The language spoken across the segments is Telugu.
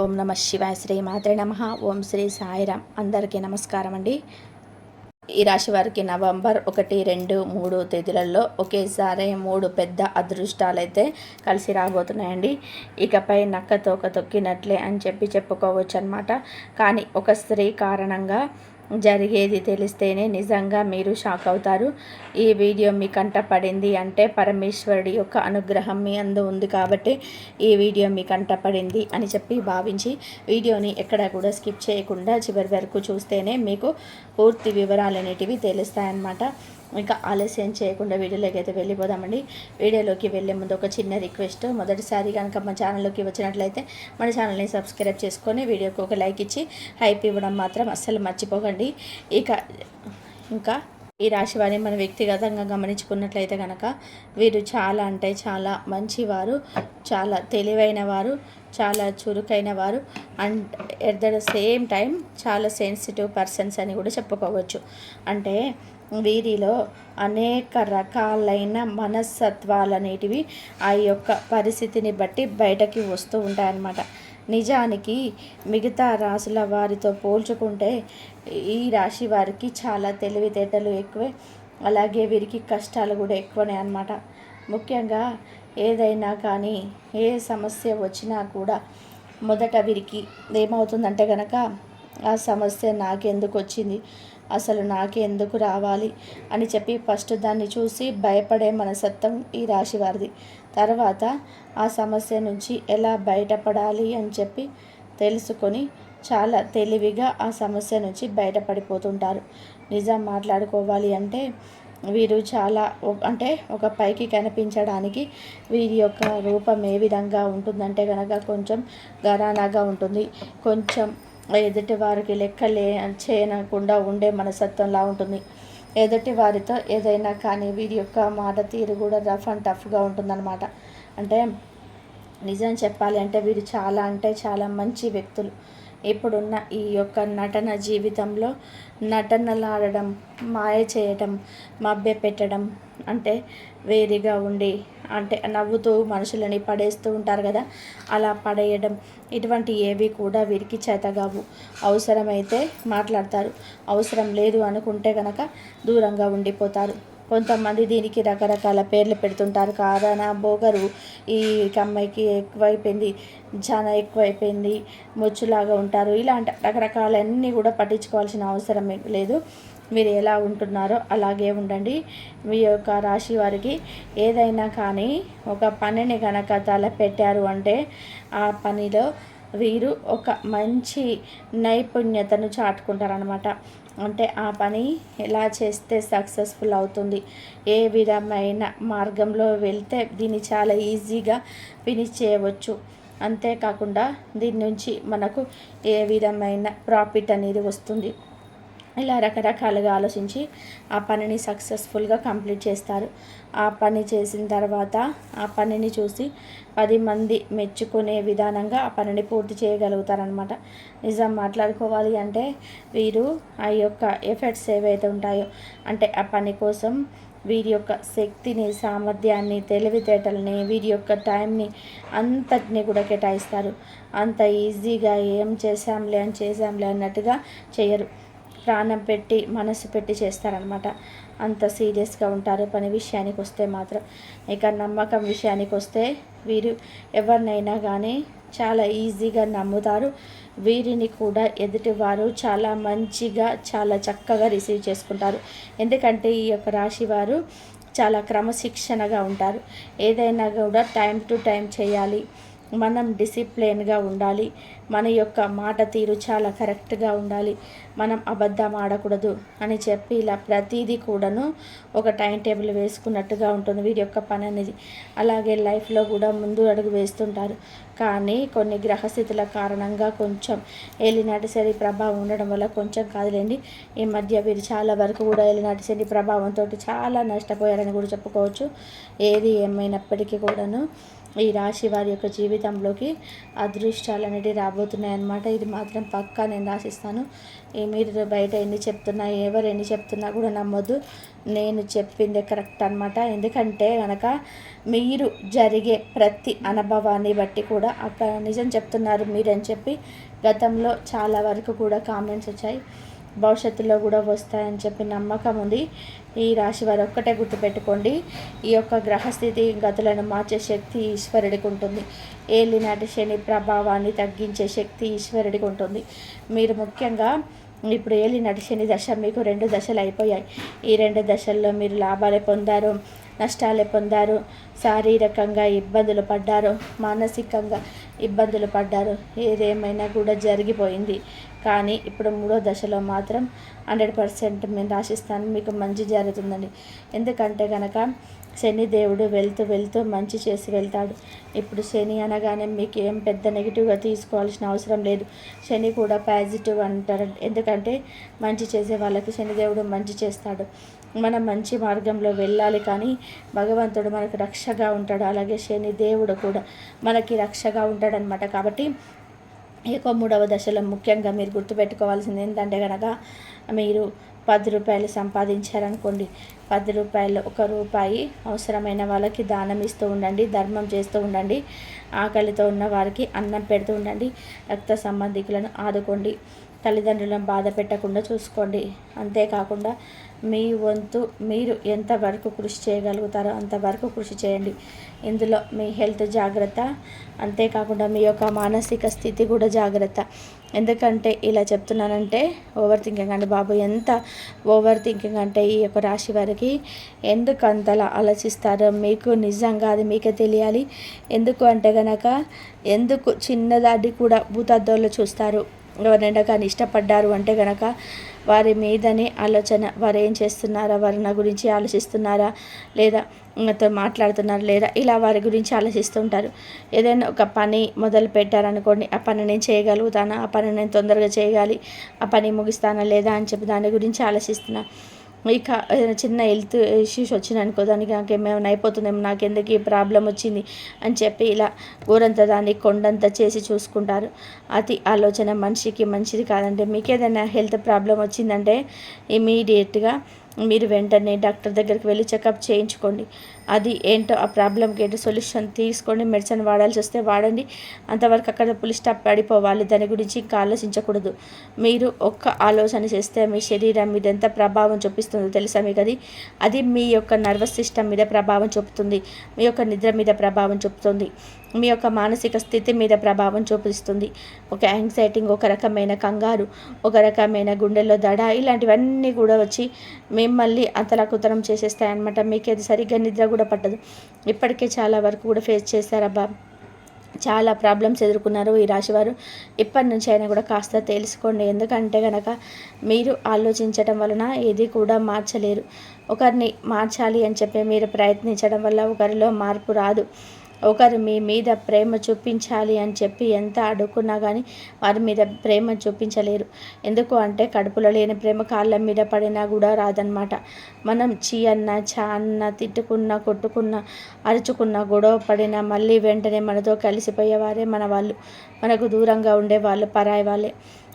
ఓం నమ శివాయ శ్రీ మాత్రే నమ. ఓం శ్రీ సాయిరామ్ అందరికీ నమస్కారం అండి. ఈ రాశి వారికి నవంబర్ ఒకటి రెండు మూడు తేదీలలో ఒకేసారి మూడు పెద్ద అదృష్టాలు అయితే కలిసి రాబోతున్నాయండి. ఇకపై నక్క తోక తొక్కినట్లే అని చెప్పి చెప్పుకోవచ్చు అనమాట కానీ ఒక స్త్రీ కారణంగా జరిగేది తెలిస్తేనే నిజంగా మీరు షాక్ అవుతారు. ఈ వీడియో మీ కంట పడింది అంటే పరమేశ్వరుడి యొక్క అనుగ్రహం మీ అందు ఉంది కాబట్టి ఈ వీడియో మీ కంట పడింది అని చెప్పి భావించి వీడియోని ఎక్కడ కూడా స్కిప్ చేయకుండా చివరి వరకు చూస్తేనే మీకు పూర్తి వివరాలు అనేటివి తెలుస్తాయన్నమాట. ఇంకా ఆలస్యం చేయకుండా వీడియోలోకి అయితే వెళ్ళిపోదామండి. వీడియోలోకి వెళ్ళే ముందు ఒక చిన్న రిక్వెస్ట్. మొదటిసారి కనుక మా ఛానల్లోకి వచ్చినట్లయితే మన ఛానల్ని సబ్స్క్రైబ్ చేసుకొని వీడియోకి ఒక లైక్ ఇచ్చి హైప్ ఇవ్వడం మాత్రం అస్సలు మర్చిపోకండి. ఇక ఇంకా ఈ రాశి వారిని మనం వ్యక్తిగతంగా గమనించుకున్నట్లయితే కనుక వీరు చాలా అంటే చాలా మంచివారు చాలా తెలివైన వారు చాలా చురుకైన వారు and at the same time చాలా సెన్సిటివ్ పర్సన్స్ అని కూడా చెప్పుకోవచ్చు. అంటే వీరిలో అనేక రకాలైన మనస్తత్వాలు అనేటివి ఆ యొక్క పరిస్థితిని బట్టి బయటకి వస్తూ ఉంటాయన్నమాట. నిజానికి మిగతా రాశుల వారితో పోల్చుకుంటే ఈ రాశి వారికి చాలా తెలివితేటలు ఎక్కువే అలాగే వీరికి కష్టాలు కూడా ఎక్కువనే అనమాట ముఖ్యంగా ఏదైనా కానీ ఏ సమస్య వచ్చినా కూడా మొదట వీరికి ఏమవుతుందంటే కనుక ఆ సమస్య నాకెందుకు వచ్చింది? అసలు నాకెందుకు రావాలి? అని చెప్పి ఫస్ట్ దాన్ని చూసి భయపడే మనసత్వం ఈ రాశి వారిది. తర్వాత ఆ సమస్య నుంచి ఎలా బయటపడాలి అని చెప్పి తెలుసుకొని చాలా తెలివిగా ఆ సమస్య నుంచి బయటపడిపోతుంటారు. నిజం మాట్లాడుకోవాలి అంటే వీరు చాలా అంటే ఒక పైకి కనిపించడానికి వీరి యొక్క రూపం ఏ విధంగా ఉంటుందంటే కనుక కొంచెం గరానాగా ఉంటుంది. కొంచెం ఎదుటి వారికి లెక్కలే చేయనకుండా ఉండే మనసత్వంలా ఉంటుంది. ఎదుటి వారితో ఏదైనా కానీ వీరి యొక్క మాట తీరు కూడా రఫ్ అండ్ టఫ్గా ఉంటుందన్నమాట. అంటే నిజం చెప్పాలి అంటే వీరు చాలా అంటే చాలా మంచి వ్యక్తులు. ఇప్పుడున్న ఈ యొక్క నటన జీవితంలో నటనలాడడం మాయ చేయటం మభ్య పెట్టడం అంటే వేరుగా ఉండి అంటే నవ్వుతూ మనుషులని పడేస్తూ ఉంటారు కదా అలా పడేయడం ఇటువంటి ఏవి కూడా వీరికి చేతగావు అవసరమైతే మాట్లాడతారు. అవసరం లేదు అనుకుంటే కనుక దూరంగా ఉండిపోతారు. కొంతమంది దీనికి రకరకాల పేర్లు పెడుతుంటారు. కాదన బోగరు ఈ అమ్మాయికి ఎక్కువైపోయింది చాలా ఎక్కువైపోయింది ముచ్చులాగా ఉంటారు. ఇలాంటి రకరకాలన్నీ కూడా పట్టించుకోవాల్సిన అవసరం లేదు. మీరు ఎలా ఉంటున్నారో అలాగే ఉండండి. మీ యొక్క రాశి వారికి ఏదైనా కానీ ఒక పనిని కనుక తలపెట్టారు అంటే ఆ పనిలో వీరు ఒక మంచి నైపుణ్యతను చాటుకుంటారనమాట అంటే ఆ పని ఎలా చేస్తే సక్సెస్ఫుల్ అవుతుంది ఏ విధమైన మార్గంలో వెళ్తే దీన్ని చాలా ఈజీగా ఫినిష్ చేయవచ్చు. అంతేకాకుండా దీని నుంచి మనకు ఏ విధమైన ప్రాఫిట్ అనేది వస్తుంది. ఇలా రకరకాలుగా ఆలోచించి ఆ పనిని సక్సెస్ఫుల్గా కంప్లీట్ చేస్తారు. ఆ పని చేసిన తర్వాత ఆ పనిని చూసి పది మంది మెచ్చుకునే విధానంగా ఆ పనిని పూర్తి చేయగలుగుతారనమాట నిజం మాట్లాడుకోవాలి అంటే వీరు ఆ యొక్క ఎఫెక్ట్స్ ఏవైతే ఉంటాయో అంటే ఆ పని కోసం వీరి యొక్క శక్తిని సామర్థ్యాన్ని తెలివితేటల్ని వీరి యొక్క టైంని అంతటిని కూడా కేటాయిస్తారు. అంత ఈజీగా ఏం చేశాంలే అని చేశాంలే అన్నట్టుగా చేయరు. ప్రాణం పెట్టి మనసు పెట్టి చేస్తారనమాట అంత సీరియస్గా ఉంటారు. పని విషయానికి వస్తే మాత్రం. ఇక నమ్మకం విషయానికి వస్తే వీరు ఎవరినైనా కానీ చాలా ఈజీగా నమ్ముతారు. వీరిని కూడా ఎదుటివారు చాలా మంచిగా చాలా చక్కగా రిసీవ్ చేసుకుంటారు. ఎందుకంటే ఈ యొక్క రాశి వారు చాలా క్రమశిక్షణగా ఉంటారు. ఏదైనా కూడా టైం టు టైం చేయాలి. మనం డిసిప్లిన్గా ఉండాలి. మన యొక్క మాట తీరు చాలా కరెక్ట్గా ఉండాలి. మనం అబద్ధం ఆడకూడదు అని చెప్పి ఇలా ప్రతిదీ కూడాను ఒక టైం టేబుల్ వేసుకున్నట్టుగా ఉంటుంది. వీరి యొక్క పని అనేది అలాగే లైఫ్లో కూడా ముందు అడుగు వేస్తుంటారు. కానీ కొన్ని గ్రహస్థితుల కారణంగా కొంచెం ఏలినాటి శని ప్రభావం ఉండడం వల్ల కొంచెం కాదులేండి. ఈ మధ్య వీరు చాలా వరకు కూడా ఏలినాటి శని ప్రభావంతో చాలా నష్టపోయారని కూడా చెప్పుకోవచ్చు. ఏది ఏమైనప్పటికీ కూడాను ఈ రాశి వారి యొక్క జీవితంలోకి అదృష్టాలు అనేవి రాబోతున్నాయి అన్నమాట ఇది మాత్రం పక్కా నేను రాసిస్తాను. ఈ మీరు బయట ఎన్ని చెప్తున్నా ఎవరు ఎన్ని చెప్తున్నా కూడా నమ్మొద్దు. నేను చెప్పింది కరెక్ట్ అనమాట ఎందుకంటే కనుక మీరు జరిగే ప్రతి అనుభవాన్ని బట్టి కూడా అక్కడ నిజం చెప్తున్నారు మీరని చెప్పి గతంలో చాలా వరకు కూడా కామెంట్స్ వచ్చాయి. భవిష్యత్తులో కూడా వస్తాయని చెప్పి నమ్మకం ఉంది. ఈ రాశి వారు ఒక్కటే గుర్తుపెట్టుకోండి. ఈ యొక్క గ్రహస్థితి గతులను మార్చే శక్తి ఈశ్వరుడికి ఉంటుంది. ఏలినాటి శని ప్రభావాన్ని తగ్గించే శక్తి ఈశ్వరుడికి ఉంటుంది. మీరు ముఖ్యంగా ఇప్పుడు ఏలినాటి శని దశ మీకు రెండు దశలు అయిపోయాయి. ఈ రెండు దశల్లో మీరు లాభాలే పొందారు నష్టాలే పొందారు శారీరకంగా ఇబ్బందులు పడ్డారు మానసికంగా ఇబ్బందులు పడ్డారు. ఏదేమైనా కూడా జరిగిపోయింది. కానీ ఇప్పుడు మూడో దశలో మాత్రం హండ్రెడ్ పర్సెంట్ నేను రాసిస్తాను మీకు మంచి జరుగుతుందండి. ఎందుకంటే కనుక శని దేవుడు వెళ్తూ వెళ్తూ మంచి చేసి వెళ్తాడు. ఇప్పుడు శని అనగానే మీకు ఏం పెద్ద నెగిటివ్గా తీసుకోవాల్సిన అవసరం లేదు. శని కూడా పాజిటివ్ అంటారు. ఎందుకంటే మంచి చేసే వాళ్ళకి శనిదేవుడు మంచి చేస్తాడు. మనం మంచి మార్గంలో వెళ్ళాలి కానీ భగవంతుడు మనకు రక్షగా ఉంటాడు. అలాగే శని దేవుడు కూడా మనకి రక్షగా ఉంటాడనమాట కాబట్టి ఇక మూడవ దశలో ముఖ్యంగా మీరు గుర్తుపెట్టుకోవాల్సింది ఏంటంటే కనుక మీరు పది రూపాయలు సంపాదించారనుకోండి పది రూపాయలు ఒక రూపాయి అవసరమైన వాళ్ళకి దానం ఇస్తూ ఉండండి ధర్మం చేస్తూ ఉండండి ఆకలితో ఉన్న వారికి అన్నం పెడుతూ ఉండండి రక్త సంబంధికులను ఆదుకోండి తల్లిదండ్రులను బాధ పెట్టకుండా చూసుకోండి. అంతేకాకుండా మీ వంతు మీరు ఎంతవరకు కృషి చేయగలుగుతారో అంతవరకు కృషి చేయండి. ఇందులో మీ హెల్త్ జాగ్రత్త అంతేకాకుండా మీ యొక్క మానసిక స్థితి కూడా జాగ్రత్త. ఎందుకంటే ఇలా చెప్తున్నానంటే ఓవర్ థింకింగ్ అండి బాబు. ఎంత ఓవర్ థింకింగ్ అంటే ఈ యొక్క రాశి వారికి ఎందుకు అంతలా ఆలోచిస్తారో మీకు నిజంగా అది మీకే తెలియాలి. ఎందుకు అంటే గనక ఎందుకు చిన్నదాన్ని కూడా భూతద్దోళ్ళు చూస్తారు. ఎవరైనా కానీ ఇష్టపడ్డారు అంటే కనుక వారి మీదనే ఆలోచన వారు ఏం చేస్తున్నారా వారి నా గురించి ఆలోచిస్తున్నారా లేదా నాతో మాట్లాడుతున్నారు లేదా ఇలా వారి గురించి ఆలోచిస్తుంటారు ఏదైనా ఒక పని మొదలు పెట్టారనుకోండి ఆ పని నేను చేయగలుగుతానా ఆ పని నేను తొందరగా చేయగాలి ఆ పని ముగిస్తానా లేదా అని చెప్పి దాని గురించి ఆలోచిస్తున్నా. ఇక ఏదైనా చిన్న హెల్త్ ఇష్యూస్ వచ్చినానుకో దానికి నాకు అయిపోతుందేమో నాకు ఎందుకు ఈ ప్రాబ్లం వచ్చింది అని చెప్పి ఇలా ఊరంతా దాన్ని కొండంత చేసి చూసుకుంటారు. అతి ఆలోచన మనిషికి మంచిది కాదంటే మీకు ఏదైనా హెల్త్ ప్రాబ్లం వచ్చిందంటే ఇమీడియట్గా మీరు వెంటనే డాక్టర్ దగ్గరికి వెళ్ళి చెకప్ చేయించుకోండి. అది ఏంటో ఆ ప్రాబ్లంకి ఏంటో సొల్యూషన్ తీసుకోండి మెడిసిన్ వాడాల్సి వస్తే వాడండి. అంతవరకు అక్కడ పులి స్టాప్ పడిపోవాలి. దాని గురించి ఇంకా ఆలోచించకూడదు. మీరు ఒక్క ఆలోచన చేస్తే మీ శరీరం మీద ఎంత ప్రభావం చూపిస్తుందో తెలుసా మీకు అది? అది మీ యొక్క నర్వస్ సిస్టమ్ మీద ప్రభావం చూపుతుంది. మీ యొక్క నిద్ర మీద ప్రభావం చూపుతుంది. మీ యొక్క మానసిక స్థితి మీద ప్రభావం చూపిస్తుంది. ఒక యాంగ్జైటింగ్ ఒక రకమైన కంగారు ఒక రకమైన గుండెల్లో దడ ఇలాంటివన్నీ కూడా వచ్చి మిమ్మల్ని చేసేస్తాయి చేసేస్తాయన్నమాట. మీకు అది సరిగ్గా నిద్ర కూడా పట్టదు. ఇప్పటికే చాలా వరకు కూడా ఫేస్ చేశారబ్బా చాలా ప్రాబ్లమ్స్ ఎదుర్కొన్నారు ఈ రాశివారు. ఇప్పటి నుంచి అయినా కూడా కాస్త తెలుసుకోండి. ఎందుకంటే కనుక మీరు ఆలోచించడం వలన ఏది కూడా మార్చలేరు. ఒకరిని మార్చాలి అని చెప్పి మీరు ప్రయత్నించడం వల్ల ఒకరిలో మార్పు రాదు. ఒకరు మీ మీద ప్రేమ చూపించాలి అని చెప్పి ఎంత అడుక్కున్నా కానీ వారి మీద ప్రేమ చూపించలేరు. ఎందుకు అంటే కడుపులో లేని ప్రేమ కాళ్ళ మీద పడినా కూడా రాదనమాట మనం చీ అన్న చా అన్న తిట్టుకున్న కొట్టుకున్న అరుచుకున్న గొడవ పడినా మళ్ళీ వెంటనే మనతో కలిసిపోయేవారే మన వాళ్ళు. మనకు దూరంగా ఉండే వాళ్ళు పరాయి వాళ్ళే.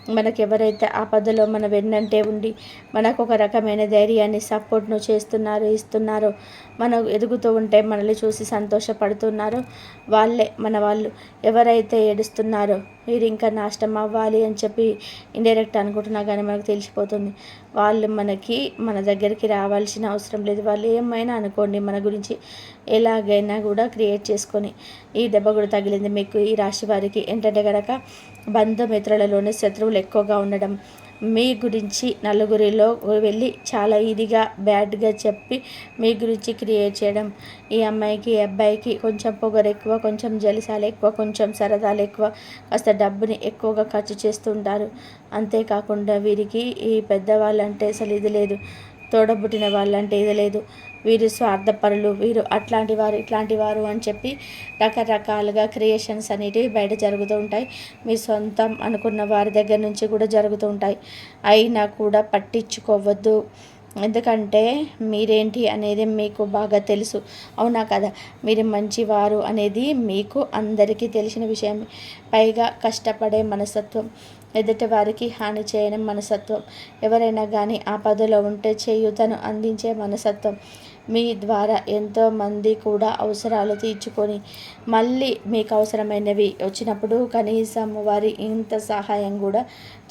మనకు ఎవరైతే ఆపదలో మన వెన్నంటే ఉండి మనకు ఒక రకమైన ధైర్యాన్ని సపోర్ట్ను చేస్తున్నారో ఇస్తున్నారో మనం ఎదుగుతూ ఉంటే మనల్ని చూసి సంతోషపడుతున్నారో. వాళ్ళే మన వాళ్ళు. ఎవరైతే ఏడుస్తున్నారో వీరు ఇంకా నాశనం అవ్వాలి అని చెప్పి ఇండైరెక్ట్ అనుకుంటున్నా కానీ మనకు తెలిసిపోతుంది. వాళ్ళు మనకి మన దగ్గరికి రావాల్సిన అవసరం లేదు. వాళ్ళు ఏమైనా అనుకోండి మన గురించి ఎలాగైనా కూడా క్రియేట్ చేసుకొని ఈ దెబ్బ కూడా తగిలింది. మీకు ఈ రాశి వారికి ఏంటంటే కనుక బంధుమిత్రులలోనే శత్రువులు ఎక్కువగా ఉండడం మీ గురించి నలుగురిలో వెళ్ళి చాలా ఇదిగా బ్యాడ్గా చెప్పి మీ గురించి క్రియేట్ చేయడం. ఈ అమ్మాయికి ఈ అబ్బాయికి కొంచెం పొగరు ఎక్కువ కొంచెం జలిసాలు ఎక్కువ కొంచెం సరదాలు ఎక్కువ కాస్త డబ్బుని ఎక్కువగా ఖర్చు చేస్తుంటారు అంతేకాకుండా వీరికి ఈ పెద్దవాళ్ళంటే అసలు ఇది లేదు. తోడబుట్టిన వాళ్ళంటే ఇది లేదు. వీరు స్వార్థపరులు వీరు అట్లాంటి వారు ఇట్లాంటి వారు అని చెప్పి రకరకాలుగా క్రియేషన్స్ అనేటివి బయట జరుగుతూ ఉంటాయి. మీ సొంతం అనుకున్న వారి దగ్గర నుంచి కూడా జరుగుతూ ఉంటాయి. అయినా కూడా పట్టించుకోవద్దు. ఎందుకంటే మీరేంటి అనేది మీకు బాగా తెలుసు. అవునా కదా? మీరు మంచివారు అనేది మీకు అందరికీ తెలిసిన విషయం. పైగా కష్టపడే మనస్తత్వం. ఎదుటి వారికి హాని చేయని మనసత్వం ఎవరైనా కానీ ఆపదలో ఉంటే చేయూతను అందించే మనసత్వం మీ ద్వారా ఎంతోమంది కూడా అవసరాలు తీర్చుకొని మళ్ళీ మీకు అవసరమైనవి వచ్చినప్పుడు కనీసం వారి ఇంత సహాయం కూడా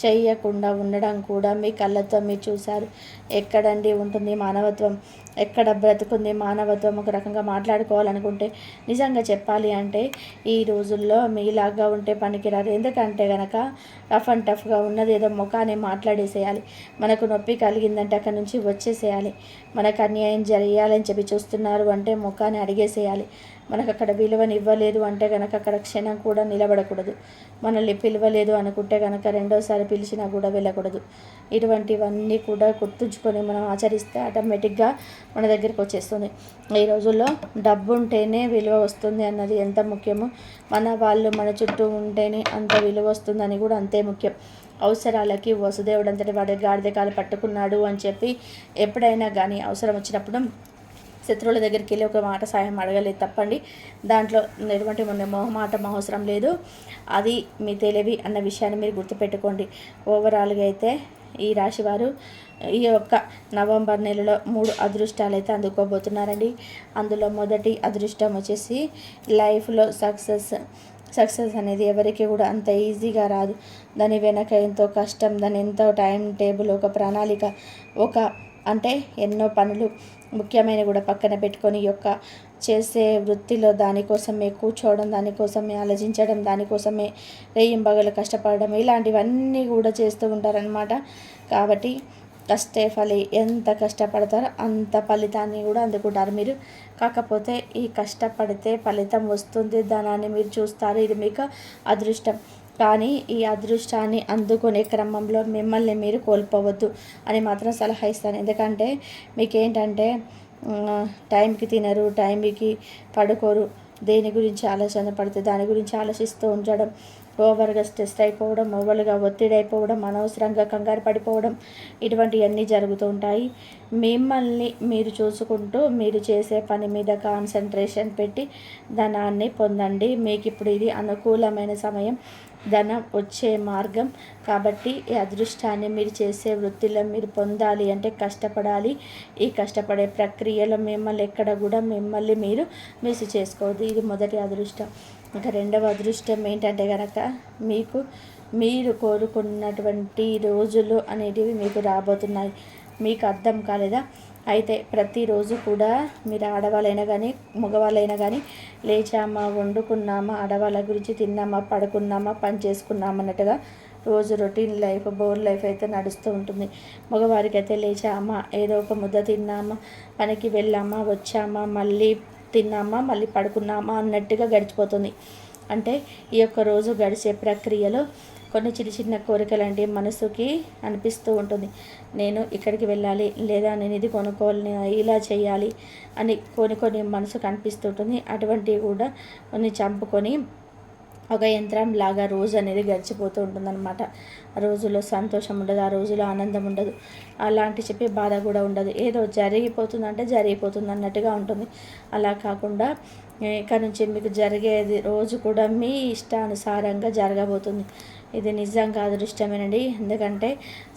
చేయకుండా ఉండడం కూడా మీ కళ్ళతో మీరు చూశారు. ఎక్కడండి ఉంటుంది మానవత్వం? ఎక్కడ బ్రతుకుంది మానవత్వం? ఒక రకంగా మాట్లాడుకోవాలనుకుంటే నిజంగా చెప్పాలి అంటే ఈ రోజుల్లో మీలాగా ఉంటే పనికిరారు. ఎందుకంటే కనుక రఫ్ అండ్ టఫ్గా ఉన్నది ఏదో ముఖాన్ని మాట్లాడేసేయాలి. మనకు నొప్పి కలిగిందంటే అక్కడి నుంచి వచ్చేసేయాలి. మనకు అన్యాయం జరిగాలని చెప్పి చూస్తున్నారు అంటే ముఖాన్ని అడిగేసేయాలి. మనకు అక్కడ విలువని ఇవ్వలేదు అంటే కనుక అక్కడ క్షణం కూడా నిలబడకూడదు. మనల్ని పిలవలేదు అనుకుంటే కనుక రెండోసారి పిలిచినా కూడా వెళ్ళకూడదు. ఇటువంటివన్నీ కూడా గుర్తుంచుకొని మనం ఆచరిస్తే ఆటోమేటిక్గా మన దగ్గరికి వచ్చేస్తుంది. ఈ రోజుల్లో డబ్బు ఉంటేనే విలువ వస్తుంది అన్నది ఎంత ముఖ్యమో మన వాళ్ళు మన చుట్టూ ఉంటేనే అంత విలువ వస్తుందని కూడా అంతే ముఖ్యం. అవసరాలకి వసుదేవుడు అంతటి వాడి గాడిదకాలు పట్టుకున్నాడు అని చెప్పి ఎప్పుడైనా కానీ అవసరం వచ్చినప్పుడు శత్రువుల దగ్గరికి వెళ్ళి ఒక మాట సాయం అడగలేదు తప్పండి. దాంట్లో ఎటువంటి మొహమాట అవసరం లేదు. అది మీ తెలివి అన్న విషయాన్ని మీరు గుర్తుపెట్టుకోండి. ఓవరాల్గా అయితే ఈ రాశివారు ఈ యొక్క నవంబర్ నెలలో మూడు అదృష్టాలు అయితే అందుకోబోతున్నారండి. అందులో మొదటి అదృష్టం వచ్చేసి లైఫ్లో సక్సెస్ సక్సెస్ అనేది ఎవరికి కూడా అంత ఈజీగా రాదు. దాని వెనక ఎంతో కష్టం దాని ఎంతో టైం టేబుల్ ఒక ప్రణాళిక ఒక అంటే ఎన్నో పనులు ముఖ్యమైన కూడా పక్కన పెట్టుకొని యొక్క చేసే వృత్తిలో దానికోసమే కూర్చోవడం దానికోసమే ఆలోచించడం దానికోసమే రేయింబగలు కష్టపడడం ఇలాంటివన్నీ కూడా చేస్తూ ఉంటారనమాట కాబట్టి కష్టే ఫలి ఎంత కష్టపడతారో అంత ఫలితాన్ని కూడా అందుకుంటారు మీరు. కాకపోతే ఈ కష్టపడితే ఫలితం వస్తుంది ధనాన్ని మీరు చూస్తారు. ఇది మీకు అదృష్టం. కానీ ఈ అదృష్టాన్ని అందుకునే క్రమంలో మిమ్మల్ని మీరు కోల్పోవద్దు అని మాత్రం సలహా ఇస్తాను. ఎందుకంటే మీకేంటంటే టైంకి తినరు టైంకి పడుకోరు. దేని గురించి ఆలోచన పడితే దాని గురించి ఆలోచిస్తూ ఉండడం ఓవర్గా స్ట్రెస్ అయిపోవడం ఓవర్గా ఒత్తిడి అయిపోవడం అనవసరంగా కంగారు పడిపోవడం ఇటువంటివన్నీ జరుగుతూ ఉంటాయి. మిమ్మల్ని మీరు చూసుకుంటూ మీరు చేసే పని మీద కాన్సన్ట్రేషన్ పెట్టి ధనాన్ని పొందండి. మీకు ఇప్పుడు ఇది అనుకూలమైన సమయం. ధనం వచ్చే మార్గం. కాబట్టి ఈ అదృష్టాన్ని మీరు చేసే వృత్తిలో మీరు పొందాలి అంటే కష్టపడాలి. ఈ కష్టపడే ప్రక్రియలో మిమ్మల్ని ఎక్కడ కూడా మిమ్మల్ని మీరు మిస్ చేసుకోవద్దు. ఇది మొదటి అదృష్టం. ఇంకా రెండవ అదృష్టం ఏంటంటే కనుక మీకు మీరు కోరుకున్నటువంటి రోజులు అనేటివి మీకు రాబోతున్నాయి. మీకు అర్థం కాలేదా? అయితే ప్రతిరోజు కూడా మీరు ఆడవాళ్ళైనా కానీ మగవాళ్ళైనా కానీ లేచామా వండుకున్నామా ఆడవాళ్ళ గురించి తిన్నామా పడుకున్నామా పని చేసుకున్నామా అన్నట్టుగా రోజు రొటీన్ లైఫ్ బోర్ లైఫ్ అయితే నడుస్తూ ఉంటుంది. మగవారికి అయితే లేచామా ఏదో ఒక ముద్ద తిన్నామా పనికి వెళ్ళామా వచ్చామా మళ్ళీ తిన్నామా మళ్ళీ పడుకున్నామా అన్నట్టుగా గడిచిపోతుంది. అంటే ఈ యొక్క రోజు గడిచే ప్రక్రియలో కొన్ని చిన్న చిన్న కోరికలు అంటే మనసుకి అనిపిస్తూ ఉంటుంది. నేను ఇక్కడికి వెళ్ళాలి లేదా నేను ఇది కొనుక్కోవాలి ఇలా చేయాలి అని కొన్ని కొన్ని మనసుకు అనిపిస్తుంటుంది. అటువంటివి కూడా కొన్ని చంపుకొని ఒక యంత్రం లాగా రోజు అనేది గడిచిపోతూ ఉంటుందన్నమాట. ఆ రోజులో సంతోషం ఉండదు ఆ రోజులో ఆనందం ఉండదు. అలాంటి చెప్పి బాధ కూడా ఉండదు. ఏదో జరిగిపోతుందంటే జరిగిపోతుంది అన్నట్టుగా ఉంటుంది. అలా కాకుండా ఇక్కడ నుంచి మీకు జరిగేది రోజు కూడా మీ ఇష్టానుసారంగా జరగబోతుంది. ఇది నిజంగా అదృష్టమేనండి. ఎందుకంటే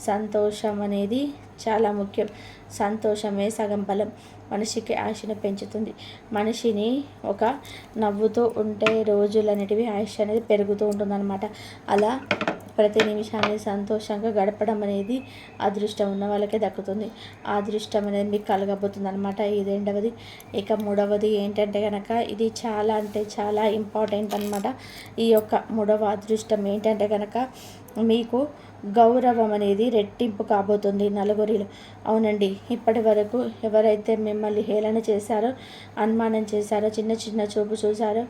సంతోషం అనేది చాలా ముఖ్యం. సంతోషమే సగం బలం మనిషికి ఆశను పెంచుతుంది. మనిషిని ఒక నవ్వుతూ ఉంటే రోజులు అనేటివి ఆయుష్ అనేది పెరుగుతూ ఉంటుందన్నమాట. అలా ప్రతి నిమిషాన్ని సంతోషంగా గడపడం అనేది అదృష్టం ఉన్న వాళ్ళకే దక్కుతుంది. ఆ అదృష్టం అనేది మీకు కలగబోతుంది అనమాట ఇది రెండవది ఇక మూడవది ఏంటంటే కనుక ఇది చాలా అంటే చాలా ఇంపార్టెంట్ అనమాట ఈ యొక్క మూడవ అదృష్టం ఏంటంటే కనుక మీకు గౌరవం అనేది రెట్టింపు కాబోతుంది నలుగురిలో. అవునండి ఇప్పటి వరకు ఎవరైతే మిమ్మల్ని హేళన చేశారో అనుమానం చేశారో చిన్న చిన్న చూపు చూశారో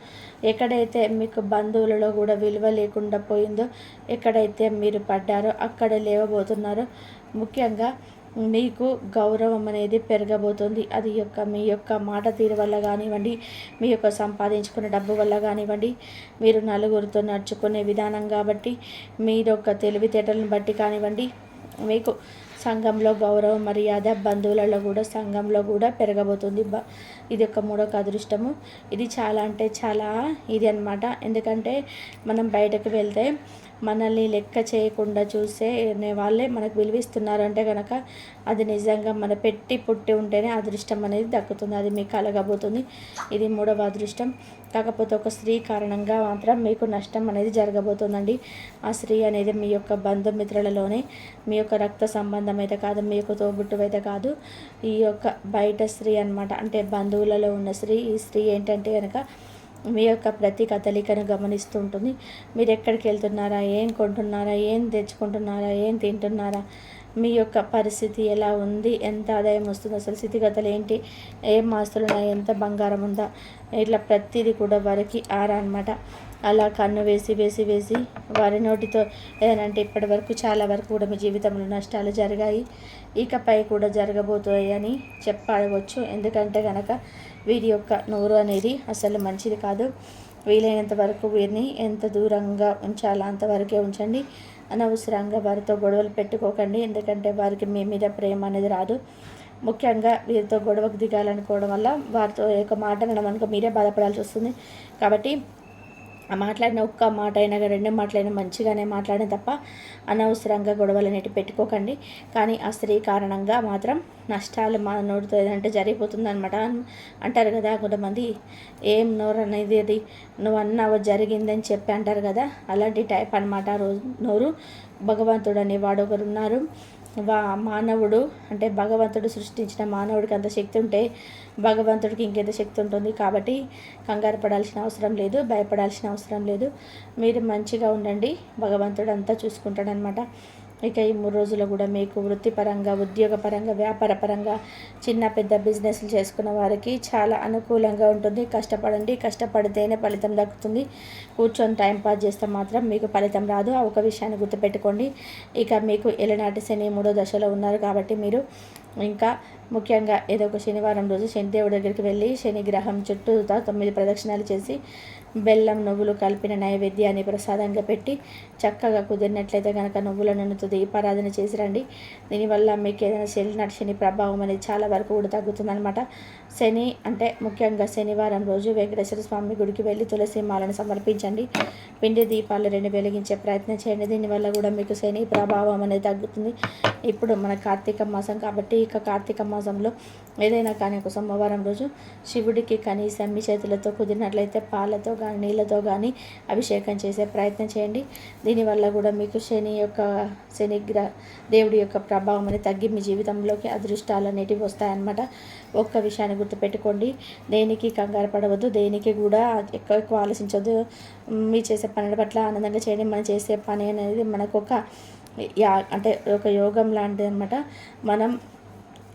ఎక్కడైతే మీకు బంధువులలో కూడా విలువ లేకుండా పోయిందో ఎక్కడైతే మీరు పడ్డారో అక్కడ లేవబోతున్నారో ముఖ్యంగా మీకు గౌరవం అనేది పెరగబోతుంది. అది యొక్క మీ యొక్క మాట తీరు వల్ల కానివ్వండి మీ యొక్క సంపాదించుకున్న డబ్బు వల్ల కానివ్వండి మీరు నలుగురితో నడుచుకునే విధానం కాబట్టి మీ యొక్క తెలివితేటలను బట్టి కానివ్వండి మీకు సంఘంలో గౌరవ మర్యాద బంధువులలో కూడా సంఘంలో కూడా పెరగబోతుంది. బ ఇది ఒక మూడొక అదృష్టము. ఇది చాలా అంటే చాలా ఇది అనమాట ఎందుకంటే మనం బయటకు వెళ్తే మనల్ని లెక్క చేయకుండా చూసే వాళ్ళే మనకు విలువిస్తున్నారు అంటే కనుక అది నిజంగా మన పెట్టి పుట్టి ఉంటేనే అదృష్టం అనేది దక్కుతుంది. అది మీకు కలగబోతుంది. ఇది మూడవ అదృష్టం. కాకపోతే ఒక స్త్రీ కారణంగా మాత్రం మీకు నష్టం అనేది జరగబోతుందండి. ఆ స్త్రీ అనేది మీ యొక్క బంధుమిత్రులలోనే మీ యొక్క రక్త సంబంధం అయితే కాదు మీ యొక్క తోబుట్టు అయితే కాదు ఈ యొక్క బయట స్త్రీ అనమాట అంటే బంధువులలో ఉన్న స్త్రీ ఈ స్త్రీ ఏంటంటే కనుక మీ యొక్క ప్రతి కదలికను గమనిస్తూ ఉంటుంది. మీరు ఎక్కడికి వెళ్తున్నారా? ఏం కొంటున్నారా? ఏం తెచ్చుకుంటున్నారా? ఏం తింటున్నారా? మీ యొక్క పరిస్థితి ఎలా ఉంది? ఎంత ఆదాయం వస్తుంది? అసలు స్థితిగతులు ఏంటి? ఏం ఆస్తులు ఉన్నాయి ఎంత బంగారం ఉందా? ఇట్లా ప్రతిదీ కూడా వారికి ఆరా అనమాట అలా కన్ను వేసి వేసి వేసి వారి నోటితో ఏదంటే ఇప్పటి వరకు చాలా వరకు కూడా మీ జీవితంలో నష్టాలు జరిగాయి. ఇకపై కూడా జరగబోతాయి అని చెప్పవచ్చు. ఎందుకంటే కనుక వీరి యొక్క నోరు అనేది అసలు మంచిది కాదు. వీలైనంత వరకు వీరిని ఎంత దూరంగా ఉంచాలో అంతవరకే ఉంచండి. అనవసరంగా వారితో గొడవలు పెట్టుకోకండి. ఎందుకంటే వారికి మీ మీద ప్రేమ అనేది రాదు. ముఖ్యంగా వీరితో గొడవకు దిగాలనుకోవడం వల్ల వారితో యొక్క మాట మనకు మీరే బాధపడాల్సి వస్తుంది. కాబట్టి మాట్లాడిన ఒక్క మాట అయినా రెండు మాటలైనా మంచిగానే మాట్లాడిన తప్ప అనవసరంగా గొడవలు అనేవి పెట్టుకోకండి. కానీ ఆ స్త్రీ కారణంగా మాత్రం నష్టాలు మా నోటితో ఏదంటే జరిగిపోతుందనమాట అంటారు కదా కొంతమంది ఏం నోరు అనేది అది? నువ్వు అన్నావు జరిగిందని చెప్పి అంటారు కదా. అలాంటి టైప్ అనమాట రోజు నోరు భగవంతుడు అనేవాడు ఒకరు ఉన్నారు వా మానవుడు అంటే భగవంతుడు సృష్టించిన మానవుడికి అంత శక్తి ఉంటే భగవంతుడికి ఇంకెంత శక్తి ఉంటుంది? కాబట్టి కంగారు పడాల్సిన అవసరం లేదు భయపడాల్సిన అవసరం లేదు. మీరు మంచిగా ఉండండి భగవంతుడు అంతా చూసుకుంటాడనమాట ఇక ఈ మూడు రోజులు కూడా మీకు వృత్తిపరంగా ఉద్యోగపరంగా వ్యాపారపరంగా చిన్న పెద్ద బిజినెస్లు చేసుకున్న వారికి చాలా అనుకూలంగా ఉంటుంది. కష్టపడండి కష్టపడితేనే ఫలితం దక్కుతుంది. కూర్చొని టైం పాస్ చేస్తే మాత్రం మీకు ఫలితం రాదు. ఆ ఒక విషయాన్ని గుర్తుపెట్టుకోండి. ఇక మీకు ఎలనాటి శని మూడో దశలో ఉన్నారు కాబట్టి మీరు ఇంకా ముఖ్యంగా ఏదో ఒక శనివారం రోజు శనిదేవుడి దగ్గరికి వెళ్ళి శని గ్రహం చుట్టూ తొమ్మిది ప్రదక్షిణాలు చేసి బెల్లం నువ్వులు కలిపిన నైవేద్యాన్ని ప్రసాదంగా పెట్టి చక్కగా కుదిరినట్లయితే కనుక నువ్వుల నూనెతో దీపారాధన చేసి రండి. దీనివల్ల మీకు ఏదైనా శని శని ప్రభావం అనేది చాలా వరకు కూడా తగ్గుతుందనమాట శని అంటే ముఖ్యంగా శనివారం రోజు వెంకటేశ్వర స్వామి గుడికి వెళ్ళి తులసి మాలను సమర్పించండి. పిండి దీపాలు రెండు వెలిగించే ప్రయత్నం చేయండి. దీనివల్ల కూడా మీకు శని ప్రభావం అనేది తగ్గుతుంది. ఇప్పుడు మన కార్తీక మాసం కాబట్టి ఇక కార్తీక మాసంలో ఏదైనా కానీ ఒక సోమవారం రోజు శివుడికి కనీసం మీ చేతులతో కుదిరినట్లయితే పాలతో కానీ నీళ్ళతో కానీ అభిషేకం చేసే ప్రయత్నం చేయండి. దీనివల్ల కూడా మీకు శని యొక్క శనిగ్ర దేవుడి యొక్క ప్రభావం అనేది తగ్గి మీ జీవితంలోకి. అదృష్టాలు అనేటివి వస్తాయన్నమాట. ఒక్క విషయాన్ని గుర్తుపెట్టుకోండి. దేనికి కంగారు పడవద్దు. దేనికి కూడా ఎక్కువ ఎక్కువ ఆలోచించవద్దు మీ చేసే పనుల పట్ల ఆనందంగా చేయండి. మనం చేసే పని అనేది మనకు ఒక యా అంటే ఒక యోగం లాంటిది అనమాట మనం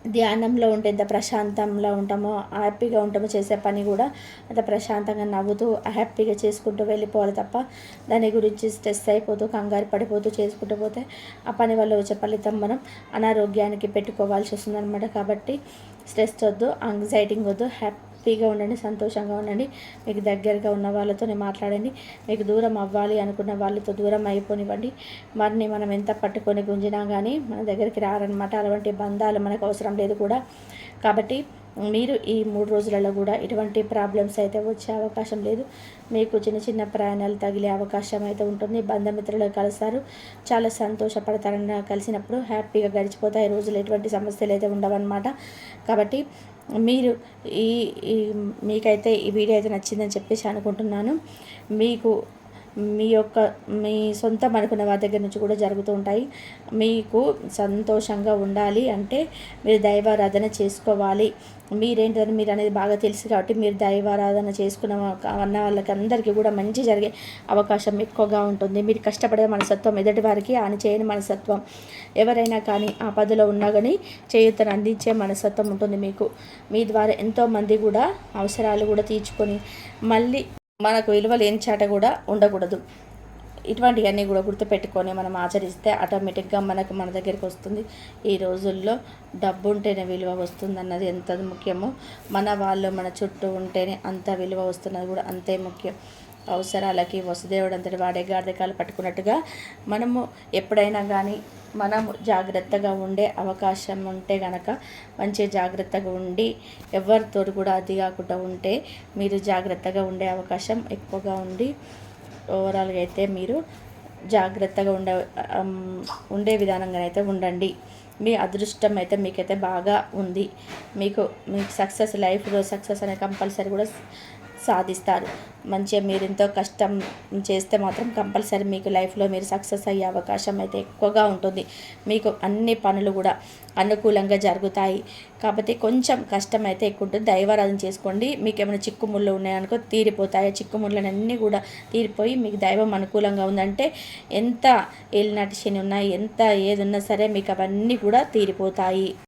ధ్యానంలో ఉంటే ఎంత ప్రశాంతంగా ఉంటామో హ్యాపీగా ఉంటామో చేసే పని కూడా అంత ప్రశాంతంగా నవ్వుతూ హ్యాపీగా చేసుకుంటూ వెళ్ళిపోవాలి తప్ప దాని గురించి స్ట్రెస్ అయిపోతూ కంగారు పడిపోతూ చేసుకుంటూ పోతే ఆ పని వల్ల వచ్చే ఫలితం మనం అనారోగ్యానికి పెట్టుకోవాల్సి వస్తుందన్నమాట. కాబట్టి స్ట్రెస్ వద్దు ఆంగ్జైటింగ్ వద్దు హ్యాపీ హ్యాపీగా ఉండండి సంతోషంగా ఉండండి. మీకు దగ్గరగా ఉన్న వాళ్ళతోనే మాట్లాడండి. మీకు దూరం అవ్వాలి అనుకున్న వాళ్ళతో దూరం అయిపోనివ్వండి. వారిని మనం ఎంత పట్టుకొని గుంజినా కానీ మన దగ్గరికి రారనమాట అలాంటి బంధాలు మనకు అవసరం లేదు కూడా. కాబట్టి మీరు ఈ మూడు రోజులలో కూడా ఎటువంటి ప్రాబ్లమ్స్ అయితే వచ్చే అవకాశం లేదు. మీకు చిన్న చిన్న ప్రయాణాలు తగిలే అవకాశం అయితే ఉంటుంది. బంధుమిత్రులు కలుస్తారు. చాలా సంతోషపడతారని కలిసినప్పుడు హ్యాపీగా గడిచిపోతాయి. రోజులు ఎటువంటి సమస్యలు అయితే ఉండవన్నమాట. కాబట్టి మీరు ఈ మీకైతే ఈ వీడియో అయితే నచ్చిందని చెప్పేసి అనుకుంటున్నాను. మీకు మీ యొక్క మీ సొంతం అనుకున్న వారి దగ్గర నుంచి కూడా జరుగుతూ ఉంటాయి. మీకు సంతోషంగా ఉండాలి అంటే మీరు దైవారాధన చేసుకోవాలి. మీరేంటని మీరు అనేది బాగా తెలుసు కాబట్టి మీరు దైవారాధన చేసుకున్న అన్న వాళ్ళకి అందరికీ కూడా మంచి జరిగే అవకాశం ఎక్కువగా ఉంటుంది. మీరు కష్టపడే మనసత్వం ఎదుటి వారికి అని చేయని మనసత్వం ఎవరైనా కానీ ఆ పదిలో ఉన్నా కానీ చేయుతను అందించే మనసత్వం ఉంటుంది మీకు. మీ ద్వారా ఎంతోమంది కూడా అవసరాలు కూడా తీర్చుకొని మళ్ళీ మనకు విలువ లేని చాట కూడా ఉండకూడదు. ఇటువంటివన్నీ కూడా గుర్తుపెట్టుకొని మనం ఆచరిస్తే ఆటోమేటిక్గా మనకు మన దగ్గరికి వస్తుంది. ఈ రోజుల్లో డబ్బు ఉంటేనే విలువ వస్తుంది అన్నది ఎంత ముఖ్యమో మన వాళ్ళు మన చుట్టూ ఉంటేనే అంత విలువ వస్తున్నది కూడా అంతే ముఖ్యం. అవసరాలకి వసుదేవుడు అంతటి వాడే గార్ధకాలు పట్టుకున్నట్టుగా మనము ఎప్పుడైనా కానీ మనము జాగ్రత్తగా ఉండే అవకాశం ఉంటే గనక మంచి జాగ్రత్తగా ఉండి ఎవరితో కూడా అది కాకుండా ఉంటే మీరు జాగ్రత్తగా ఉండే అవకాశం ఎక్కువగా ఉండి ఓవరాల్గా అయితే మీరు జాగ్రత్తగా ఉండే ఉండే విధానంగా అయితే ఉండండి. మీ అదృష్టం అయితే మీకైతే బాగా ఉంది. మీకు మీకు సక్సెస్ లైఫ్లో సక్సెస్ అనే కంపల్సరీ కూడా సాధిస్తారు. మంచిగా మీరు ఎంతో కష్టం చేస్తే మాత్రం కంపల్సరీ మీకు లైఫ్లో మీరు సక్సెస్ అయ్యే అవకాశం అయితే ఎక్కువగా ఉంటుంది. మీకు అన్ని పనులు కూడా అనుకూలంగా జరుగుతాయి. కాబట్టి కొంచెం కష్టం అయితే ఎక్కువ ఉంటుంది. దైవారాధన చేసుకోండి. మీకు ఏమైనా చిక్కుముళ్ళు ఉన్నాయనుకో తీరిపోతాయి. ఆ చిక్కుముళ్ళనన్నీ కూడా తీరిపోయి మీకు దైవం అనుకూలంగా ఉందంటే ఎంత ఏలినాటి శని ఉన్నా ఎంత ఏదున్నా సరే మీకు అవన్నీ కూడా తీరిపోతాయి.